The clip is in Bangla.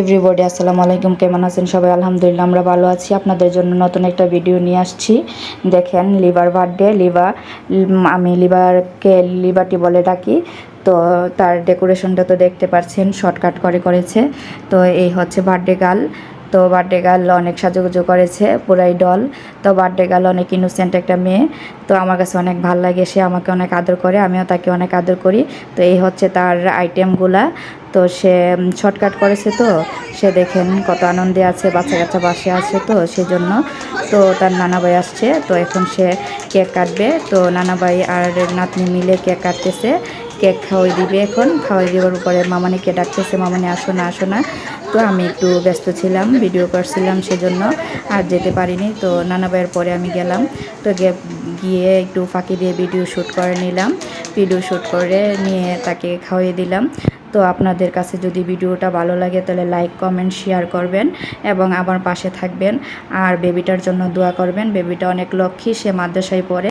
এভরিবডি আসসালামু আলাইকুম। কেমন আছেন সবাই? আলহামদুলিল্লাহ, আমরা ভালো আছি। আপনাদের জন্য নতুন একটা ভিডিও নিয়ে আসছি। দেখেন লিভার বার্থডে লিভার আমি লিভারকে লিভারটি বলে ডাকি। তো তার ডেকোরেশনটা তো দেখতে পাচ্ছেন শর্টকাট করে করেছে। তো এই হচ্ছে বার্থডে গার্ল তো বার্থডে গার্ল অনেক সাজুগুজু করেছে, পুরাই ডল তো বার্থডে গার্ল অনেক ইনোসেন্ট একটা মেয়ে। তো আমার কাছে অনেক ভালো লাগে, সে আমাকে অনেক আদর করে, আমিও তাকে অনেক আদর করি। তো এই হচ্ছে তার আইটেমগুলা তো সে শর্টকাট করেছে তো, সে দেখেন কত আনন্দে আছে, বাচ্চা কাচ্চা বাসে আছে তো, সেজন্য তো তার নানা ভাই আসছে। তো এখন সে কেক কাটবে। তো নানা ভাই আর নাতনি মিলে কেক কাটতেছে। কেক খাওয়াই দিবে এখন। খাওয়াই দেওয়ার পরে মামানিকে ডাকতেছে, মামানি, আসো না আসো না। তো আমি একটু ব্যস্ত ছিলাম ভিডিও করছিলাম সেজন্য আর যেতে পারিনি। তো নানা ভাইয়ের পরে আমি গেলাম। তো গিয়ে একটু ফাঁকি দিয়ে ভিডিও শ্যুট করে নিলাম। ভিডিও শ্যুট করে নিয়ে তাকে খাওয়াই দিলাম। তো আপনাদের কাছে যদি ভিডিওটা ভালো লাগে তাহলে লাইক, কমেন্ট, শেয়ার করবেন এবং আমার পাশে থাকবেন। আর বেবিটার জন্য দোয়া করবেন। বেবিটা অনেক লক্ষ্মী, সে মাদ্রাসায় পড়ে।